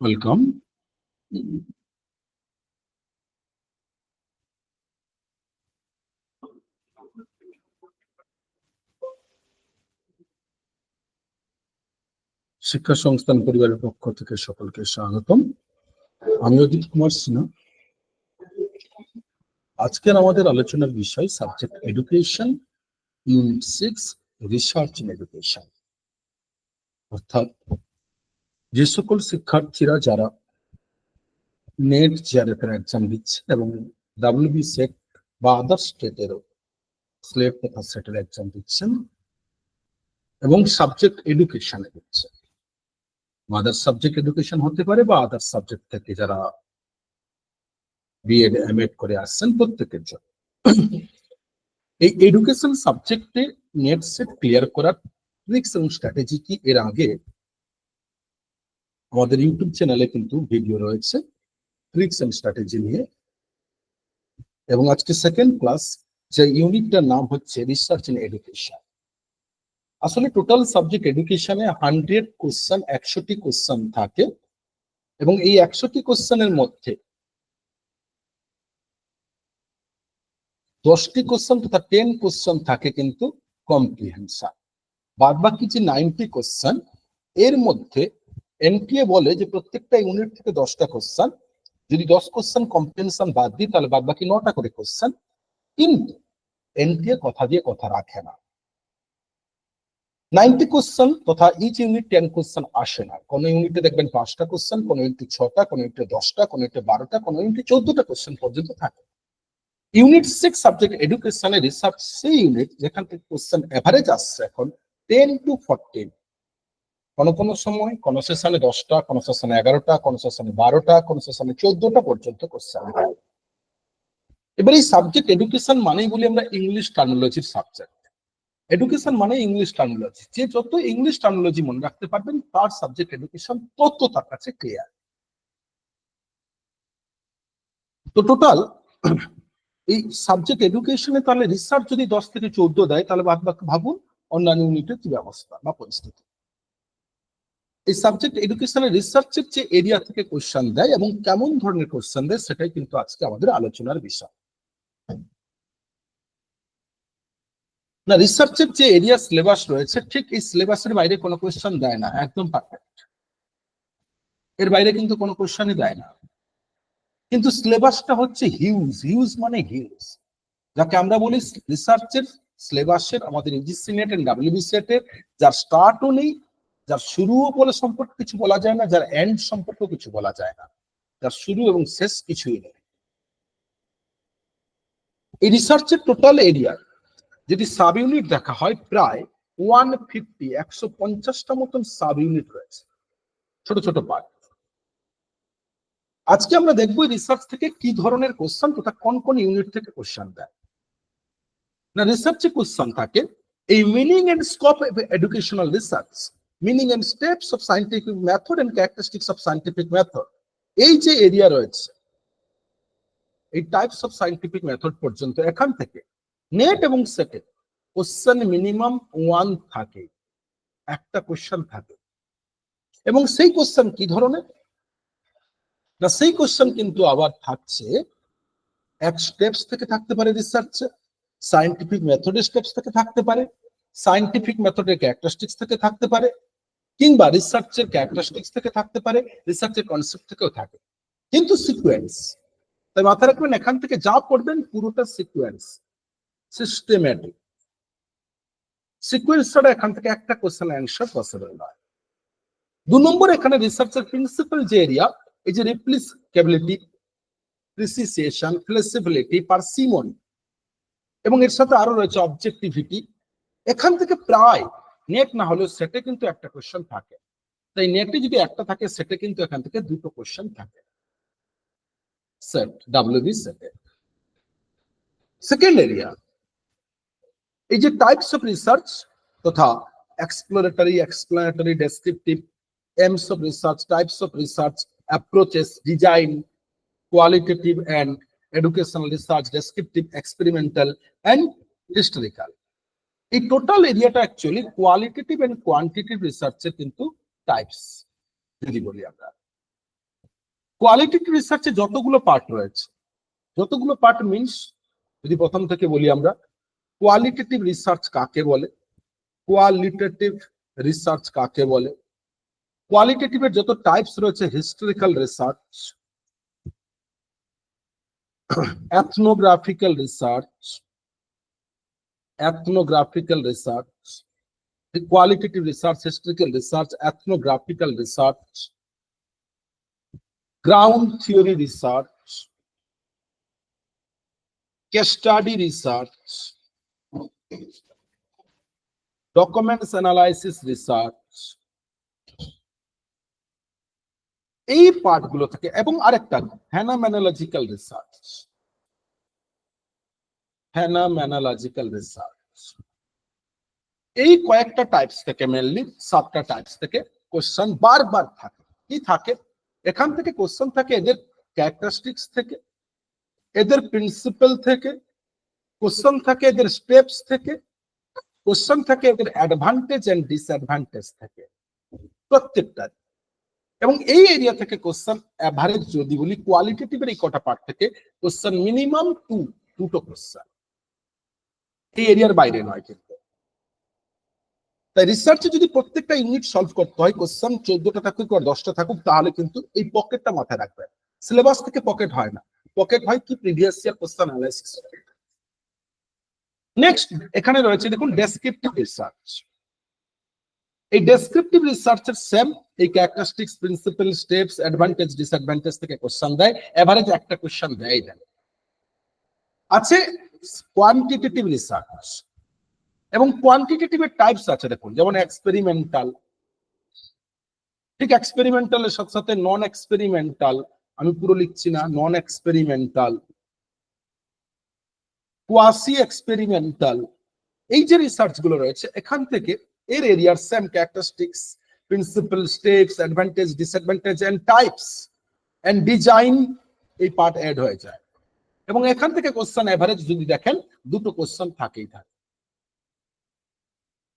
Welcome. শিক্ষা সংস্থান পরিবারের পক্ষ থেকে সকলকে স্বাগতম। আমি অজিত কুমার সিনহা। আজকের আমাদের আলোচনার বিষয় subject education, unit six, research in education. অর্থাৎ যে সকল শিক্ষার্থীরা যারা নেট জিআরএফ এর এক্সাম দিচ্ছে এবং ডাব্লিউবি সেট বা আদার স্টেটেরও স্লেট তথা সেটের এক্সাম দিচ্ছেন এবং সাবজেক্ট এডুকেশনে দিচ্ছে আদার সাবজেক্ট এডুকেশন হতে পারে বা আদার সাবজেক্ট থেকে যারা বিএড এমএড করে আসছেন প্রত্যেকের জন্য। এই এডুকেশন সাবজেক্টে নেট সেট ক্লিয়ার করার ট্রিক্স এবং স্ট্র্যাটেজি কি এর আগে আমাদের ইউটিউব চ্যানেলে কিন্তু ভিডিও রয়েছে ট্রিক্স এন্ড স্ট্র্যাটেজি নিয়ে। এবং আজকে সেকেন্ড ক্লাস যে ইউনিটটার নাম হচ্ছে রিসার্চ ইন এডুকেশন আসলে টোটাল সাবজেক্ট এডুকেশনে হান্ড্রেড কোশ্চেন একশোটি কোশ্চেন থাকে এবং এই একশোটি কোশ্চেনের মধ্যে দশটি কোশ্চেন তথা টেন কোশ্চেন থাকে কিন্তু কম্প্রিহেনশন বাদ বাকি যে নাইনটি কোশ্চেন এর মধ্যে এনটিএ বলে যে প্রত্যেকটা ইউনিট থেকে দশটা কোশ্চেন যদি দশ কোশ্চেন কম্পেনশন বাদ দিই, তাহলে বাদ বাকি নটা করে কোশ্চেন কিন্তু এনটিএ কথা দিয়ে কথা রাখে না। নাইনটি কোশ্চেন তথা ইচ ইউনিট টেন কোশ্চেন আসে না। কোন ইউনিটে দেখবেন পাঁচটা কোশ্চেন, কোন ইউনিটে ছটা কোন ইউনিটে দশটা, কোন ইউনিটে বারোটা, কোন ইউনিটে চোদ্দটা কোশ্চেন পর্যন্ত থাকে। ইউনিট সিক্স সাবজেক্ট এডুকেশনে রিসার্চ সেই ইউনিট যেখান থেকে কোশ্চেন এভারেজ আসছে এখন টেন টু ফোরটিন কোন কোন সময়, কোন সেশনে দশটা, কোন সেশনে এগারোটা, কোন সেশনে বারোটা, কোন সেশনে চোদ্দটা পর্যন্ত কোশ্চেন। এবার এই সাবজেক্ট এডুকেশন মানেই বলি আমরা ইংলিশ টার্মোলজির সাবজেক্ট এডুকেশন মানে ইংলিশ টার্মোলজি যে যত ইংলিশ টার্মোলজি মনে রাখতে পারবেন, তার সাবজেক্ট এডুকেশন তত তার কাছে ক্লিয়ার তো টোটাল এই সাবজেক্ট এডুকেশনে তাহলে রিসার্চ যদি দশ থেকে চোদ্দ দেয়, তাহলে বাদ বাকি ভাবুন, অন্যান্য ইউনিটের কি ব্যবস্থা বা পরিস্থিতি। এই সাবজেক্ট এডুকেশনের রিসার্চের যে এরিয়া থেকে কোশ্চেন দেয় এবং কেমন ধরনের কোশ্চেন দেয়, সেটাই কিন্তু আজকে আমাদের আলোচনার বিষয়। না রিসার্চের যে এরিয়া সিলেবাস রয়েছে, ঠিক এই সিলেবাসের বাইরে কোনো কোশ্চেন দেয় না, একদম পারফেক্ট এর বাইরে কিন্তু কোনো কোশ্চেনই দেয় না। কিন্তু সিলেবাসটা হচ্ছে হিউজ হিউজ মানে হিউজ যাকে আমরা বলি রিসার্চের সিলেবাসের আমাদের ইউজিসি নেট এন্ড ডাব্লিউবি সেটের যার স্টার্টও নেই, যার শুরুও বলে সম্পর্কে কিছু বলা যায় না, যার এন্ড সম্পর্কেও কিছু বলা যায় না। যার শুরু এবং শেষ কিছুই নেই। এই রিসার্চের টোটাল এরিয়া যদি সাব ইউনিট দেখা হয় প্রায় ওয়ান ফিফটি, একশো পঞ্চাশটা মতন সাব ইউনিট রয়েছে। ছোট ছোট পার্ট আজকে আমরা দেখব রিসার্চ থেকে কি ধরনের কোশ্চেন তথা কোন কোন ইউনিট থেকে কোশ্চেন দেয়। না রিসার্চে কোশ্চেন থাকে, এই meaning and scope educational research meaning and steps of scientific method and characteristics of scientific method এই যে এরিয়া রয়েছে, এই টাইপস অফ সাইন্টিফিক মেথড পর্যন্ত এখান থেকে নেট এবং সেটে কোশ্চেন মিনিমাম ওয়ান থাকে, একটা কোশ্চেন থাকে। এবং সেই কোশ্চেন কি ধরনের? না, সেই কোশ্চেন কিন্তু আবার থাকছে, এক স্টেপস থেকে থাকতে পারে রিসার্চে সাইন্টিফিক মেথডের স্টেপস থেকে থাকতে পারে সাইন্টিফিক মেথডের ক্যারেক্টারিস্টিক্স থেকে থাকতে পারে, কিংবা রিসার্চের ক্যারেক্টারিস্টিক্স থেকে থাকতে পারে রিসার্চের কনসেপ্ট থেকেও থাকে। কিন্তু সিকুয়েন্স তাই মাথায় রাখবেন, এখান থেকে যা পড়বেন পুরোটা সিকুয়েন্স সিস্টেম্যাটিক সিকুয়েন্স ছাড়া এখান থেকে একটা কোশ্চেন অ্যান্সার পসিবল নয়। দু নম্বর এখানে রিসার্চের প্রিন্সিপাল যে এরিয়া এই যে রিপ্লিসকেবিলিটি প্রিসিসিয়েশন ফ্লেক্সিবিলিটি পার্সিমনি এবং এর সাথে আরও রয়েছে অবজেক্টিভিটি এখান থেকে প্রায় নেট না হলেও সেটে কিন্তু একটা কোশ্চেন থাকে। তাই নেটে যদি একটা থাকে সেটে কিন্তু এখান থেকে দুটো কোশ্চেন থাকে। সেট ডাব্লিউবি সেটে সেকেন্ড এরিয়া এই যে টাইপস অফ রিসার্চ তথা exploratory explanatory descriptive aims of research types of research approaches design qualitative and educational research descriptive experimental and historical এই টোটাল এরিয়াটা অ্যাকচুয়ালি কোয়ালিটেটিভ অ্যান্ড কোয়ান্টিটিভ রিসার্চের কিন্তু types যদি বলি আমরা। কোয়ালিটেটিভ রিসার্চে যতগুলো পার্ট রয়েছে, যতগুলো পার্ট মিনস যদি প্রথম থেকে বলি আমরা কোয়ালিটেটিভ রিসার্চ কাকে বলে কোয়ালিটেটিভ রিসার্চ কাকে বলে কোয়ালিটেটিভের যত টাইপস রয়েছে historical research ethnographical research ethnographical research the qualitative research historical research ethnographical research ground theory research case study research documents analysis research. এই পার্টগুলো থেকে এবং আরেকটা ফেনামেনোলজিক্যাল রিসার্চ ফেনামেনোলজিক্যাল রিসার্চ এই কয়েকটা টাইপস থেকে মেনলি সাতটা টাইপস থেকে কোশ্চেন বারবার থাকে। কি থাকে? এখান থেকে কোশ্চেন থাকে এদের ক্যারেক্টারিস্টিক্স থেকে, এদের প্রিন্সিপাল থেকে কোশ্চেন থাকে এদের স্টেপস থেকে কোশ্চেন থাকে এদের অ্যাডভান্টেজ এন্ড ডিসঅ্যাডভান্টেজ থেকে প্রত্যেকটা এবং এই এরিয়া থেকে কোশ্চেন অ্যাভারেজ যদি বলি কোয়ালিটেটিভের এই কটা পার্ট থেকে কোশ্চেন মিনিমাম টু দুটো কোশ্চেন এই এরিয়ার বাইরে নয় কিন্তু তাই রিসার্চে যদি প্রত্যেকটা ইউনিট সলভ করতে হয় কোশ্চেন চোদ্দটা থাকুক আর দশটা থাকুক তাহলে কিন্তু এই পকেটটা মাথায় রাখবেন সিলেবাস থেকে পকেট হয় না পকেট হয় কি previous year question analysis next এখানে রয়েছে দেখুন ডেসক্রিপটিভ রিসার্চ এই ডেসক্রিপটিভ রিসার্চের সেম এই characteristics principal steps advantage disadvantage থেকে কোশ্চেন দেয়। এভারেজ একটা কোশ্চেন দেয় দেন আছে কোয়ান্টিটেটিভ রিসার্চ এবং কোয়ান্টিটেটিভের টাইপস আছে দেখুন, যেমন এক্সপেরিমেন্টাল ঠিক এক্সপেরিমেন্টালের সাথে সাথে নন এক্সপেরিমেন্টাল আমি পুরো লিখছি না নন এক্সপেরিমেন্টাল কোয়াসি এক্সপেরিমেন্টাল এই যে রিসার্চগুলো রয়েছে, এখান থেকে এর এরিয়ার same characteristics principal steps advantage disadvantage and types and design এই পার্ট অ্যাড হয়ে যায়। এবং এখান থেকে কোশ্চেন এভারেজ যদি দেখেন, দুটো কোশ্চেন থাকেই থাকে।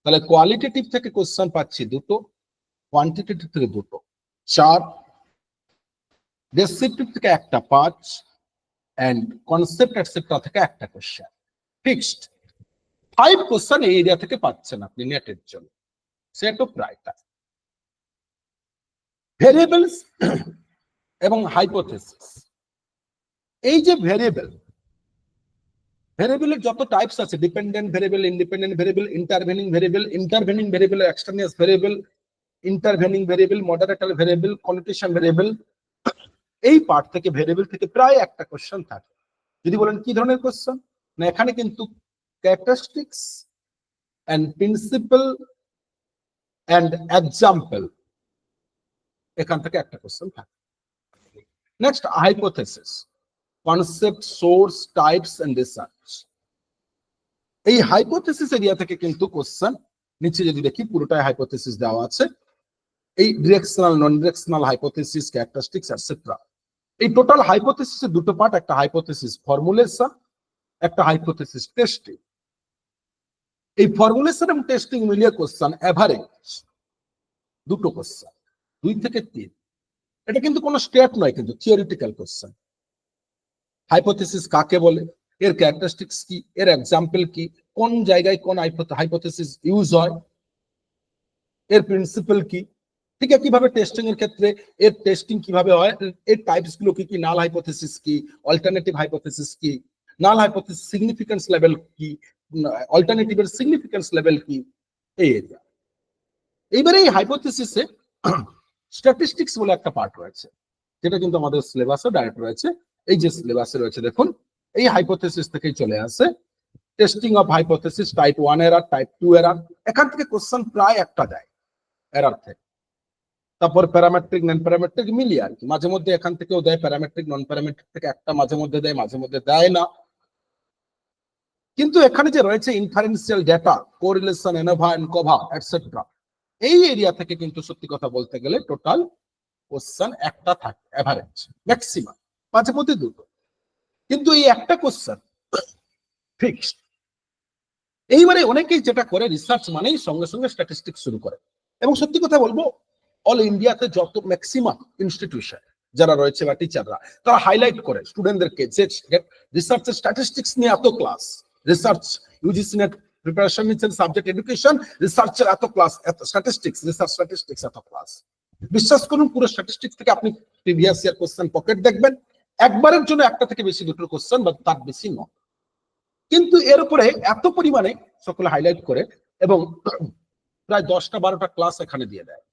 তাহলে কোয়ালিটেটিভ থেকে কোশ্চেন পাচ্ছি দুটো কোয়ান্টিটেটিভ থেকে দুটো। চার ডেসক্রিপটিভ থেকে একটা পাঁচ এন্ড কনসেপ্ট এটসেট্রা থেকে একটা কোশ্চেন ফিক্সড ফাইভ কোশ্চেন এই এরিয়া থেকে পাচ্ছেন আপনি নেটের জন্য। সেট অফ রাইট ভেরিয়েবলস এবং হাইপোথেসিস এই যে ভেরিয়েবল ভেরিয়েবলের যত টাইপস আছে dependent variable independent variable intervening variable intervening variable extraneous variable intervening variable moderator variable connotation variable এই পার্ট থেকে ভেরিয়েবল থেকে প্রায় একটা কোশ্চেন থাকে। যদি বলেন কি ধরনের কোশ্চেন না, এখানে কিন্তু characteristics and principal and example এখান থেকে একটা কোশ্চেন থাকে। Next hypothesis concept source types and research এই হাইপোথেসিস এরিয়া থেকে কিন্তু কোশ্চেন নিচে যদি দেখি পুরোটাই হাইপোথেসিস দেওয়া আছে। এই directional non directional hypothesis characteristics etcetera এই টোটাল হাইপোথেসিসের দুটো পার্ট একটা হাইপোথেসিস ফর্মুলেশন একটা হাইপোথেসিস টেস্টিং এই ফর্মুলেশন এবং টেস্টিং মিলিয়ে কোশ্চেন এভারেজ দুটো কোশ্চেন দুই থেকে তিন। এটা কিন্তু কোনো স্টেট নয়, কিন্তু থিওরিটিক্যাল কোশ্চেন হাইপোথেসিস কাকে বলে? এর ক্যারেক্টারিস্টিক্স কি? এর এক্সাম্পল কি? কোন জায়গায় কোন হাইপোথেসিস ইউজ হয়? এর প্রিন্সিপাল কি? আছে কীভাবে টেস্টিং এর ক্ষেত্রে এর টেস্টিং কীভাবে হয়? এর টাইপসগুলো কি কি? নাল হাইপোথেসিস কি? অল্টারনেটিভ হাইপোথেসিস কি? নাল হাইপোথেসিস সিগনিফিকেন্স লেভেল কি? অল্টারনেটিভের সিগনিফিকেন্স লেভেল কি? এই এরিয়া এইবারে এই হাইপোথেসিসে স্ট্যাটিস্টিক্স বলে একটা পার্ট রয়েছে, যেটা কিন্তু আমাদের সিলেবাসে ডাইরেক্ট রয়েছে। এই যে সিলেবাসে রয়েছে, দেখুন, এই হাইপোথেসিস থেকেই চলে আসে। Testing of hypothesis type one error type two error এখান থেকে কোশ্চেন প্রায় একটা দেয় এরার থেকে। তারপর প্যারামেট্রিক নন প্যারামেট্রিক মিলিয়ে আর কি। মাঝে মধ্যে এখান থেকেও দেয় প্যারামেট্রিক নন প্যারামেট্রিক থেকে একটা মাঝে মধ্যে দেয়, মাঝে মধ্যে দেয় না। কিন্তু এখানে যে রয়েছে inferential data correlation ANOVA and কোভা etcetera এই এরিয়া থেকে কিন্তু সত্যি কথা বলতে গেলে টোটাল কোশ্চেন একটা থাকে এভারেজ ম্যাক্সিমাম মাঝে মধ্যে দুটো। কিন্তু এই একটা কোশ্চেন ফিক্সড এইবারে অনেকেই যেটা করে রিসার্চ মানেই সঙ্গে সঙ্গে স্ট্যাটিস্টিক্স শুরু করে। এবং সত্যি কথা বলব অল ইন্ডিয়াতে যত ম্যাক্সিমাম ইনস্টিটিউশন যারা রয়েছে বা টিচাররা তারা হাইলাইট করে স্টুডেন্টদেরকে যে রিসার্চের স্ট্যাটিস্টিক্স নিয়ে এত class research UGC NET preparation নিচ্ছেন সাবজেক্ট এডুকেশন রিসার্চের এত ক্লাস এত স্ট্যাটিস্টিক্স রিসার্চ স্ট্যাটিস্টিক্স এত ক্লাস বিশ্বাস করুন, পুরো স্ট্যাটিস্টিক্স থেকে আপনি প্রিভিয়াস ইয়ার কোশ্চেন পকেট দেখবেন। একবারের জন্য একটা থেকে বেশি দুটো কোশ্চেন বা তার বেশি নয়। কিন্তু এর উপরে এত পরিমাণে সকলে হাইলাইট করে এবং প্রায় দশটা বারোটা ক্লাস এখানে দিয়ে দেয়।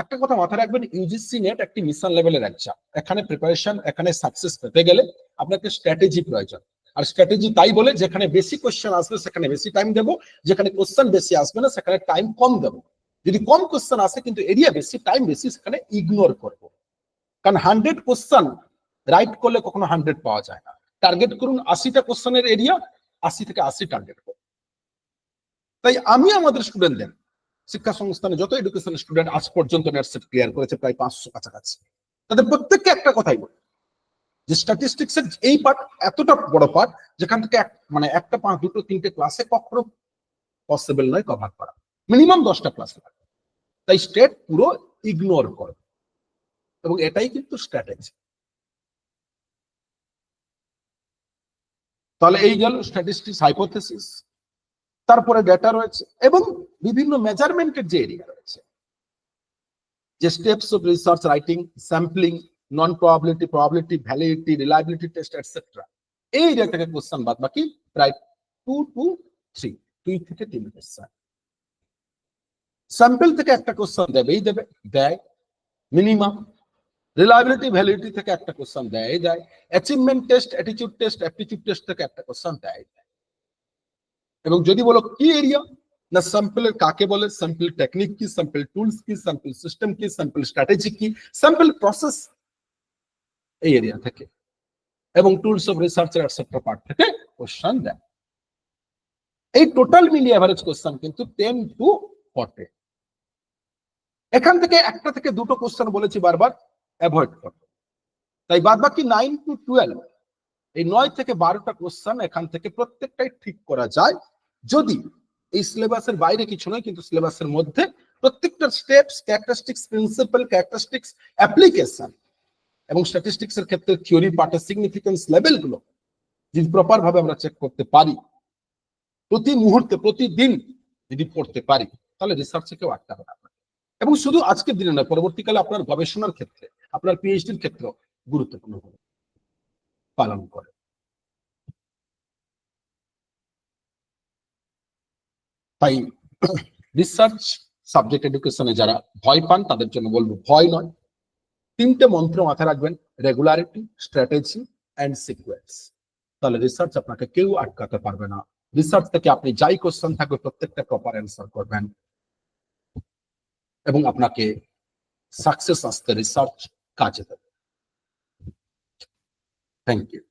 একটা কথা মাথায় রাখবেন ইউজিসি নেট একটি মিশন লেভেলের এক্সাম এখানে প্রিপারেশন এখানে সাকসেস পেতে গেলে আপনাকে স্ট্র্যাটেজি প্রয়োজন। আর স্ট্র্যাটেজি তাই বলে যেখানে বেশি কোশ্চেন আসবে, সেখানে বেশি টাইম দেবো। যেখানে কোশ্চেন বেশি আসবে না, সেখানে টাইম কম দেবো। যদি কম কোশ্চেন আসে, কিন্তু এরিয়া বেশি টাইম বেশি, সেখানে ইগনোর করব। কারণ হান্ড্রেড কোশ্চেন রাইট করলে কখনো হান্ড্রেড পাওয়া যায় না। টার্গেট করুন আশিটা কোশ্চেনের এরিয়া আশি থেকে আশি টার্গেট করুন। তাই আমি আমাদের স্টুডেন্টদের শিক্ষা সংস্থানে যত এডুকেশন স্টুডেন্ট আজ পর্যন্ত নেট ক্লিয়ার করেছে, প্রায় পাঁচশো কাছাকাছি। তাদের প্রত্যেককে একটা কথাই বলি। যে স্ট্যাটিস্টিক্স এর এই পার্ট এতটা বড় পার্ট যেখান থেকে মানে একটা পাঁচ, দুটো, তিনটে ক্লাসে কখনো পসিবল নয় কভার করা। মিনিমাম দশটা ক্লাস লাগবে তাই স্টেট পুরো ইগনোর করে। এবং এটাই কিন্তু স্ট্র্যাটেজি তাহলে এই গেল স্ট্যাটিস্টিক্স হাইপোথেসিস তারপরে ডেটা রয়েছে এবং বিভিন্ন মেজারমেন্টের যে এরিয়া রয়েছে। যে steps of research writing sampling non probability probability validity reliability test etcetera এই এরিয়া থেকে কোশ্চেন বাদ বাকি প্রায় টু টু থ্রি দুই থেকে তিন কোশ্চেন স্যাম্পল থেকে একটা কোশ্চেন দেবেই দেবে, দেয় মিনিমাম রিলায়েবিলিটি ভ্যালিডিটি থেকে একটা কোশ্চেন দেয় দেয়। Achievement test attitude test aptitude test থেকে একটা কোশ্চেন দেয় দেয়। এবং যদি বলো কি এরিয়া না স্যাম্পলের কাকে বলে স্যাম্পল টেকনিক কি স্যাম্পল টুলস কি স্যাম্পল সিস্টেম কি স্যাম্পল স্ট্র্যাটেজি কি স্যাম্পল প্রসেস এই এরিয়া থেকে। এবং টুলস অফ রিসার্চের এটসেট্রা পার্ট থেকে কোশ্চেন দেয়। এই টোটাল মিলিয়ে অ্যাভারেজ কোশ্চেন কিন্তু টেন টু ফর্টি এখান থেকে একটা থেকে দুটো কোশ্চেন বলেছি বারবার অ্যাভয়েড করো। তাই বাদ বাকি নাইন টু টুয়েলভ এই নয় থেকে বারোটা কোশ্চেন এখান থেকে প্রত্যেকটাই ঠিক করা যায়। যদি এই সিলেবাসের বাইরে কিছু নয় কিন্তু সিলেবাসের মধ্যে প্রত্যেকটা steps characteristics principal characteristics application এবং স্ট্যাটিস্টিক্স এর ক্ষেত্রে থিওরি পার্টের সিগনিফিকেন্স লেভেলগুলো যদি প্রপার ভাবে আমরা চেক করতে পারি, প্রতি মুহূর্তে, প্রতিদিন যদি পড়তে পারি, তাহলে রিসার্চে কেউ আটকা হবে এবং শুধু আজকের দিনে নয়, পরবর্তীকালে আপনার গবেষণার ক্ষেত্রে, আপনার পিএইচডির ক্ষেত্রে গুরুত্বপূর্ণ ভূমিকা পালন করে। তাই রিসার্চ সাবজেক্ট এডুকেশনে যারা ভয় পান, তাদের জন্য বলব ভয় নয়। তিনটে মন্ত্র মাথায় রাখবেন রেগুলারিটি স্ট্র্যাটেজি অ্যান্ড সিকুয়েন্স তাহলে রিসার্চ আপনাকে কেউ আটকাতে পারবে না। রিসার্চ থেকে আপনি যাই কোশ্চেন থাকবে প্রত্যেকটা প্রপার অ্যান্সার করবেন। এবং আপনাকে সাকসেস আসতে রিসার্চ কাজে দেবে। Thank you.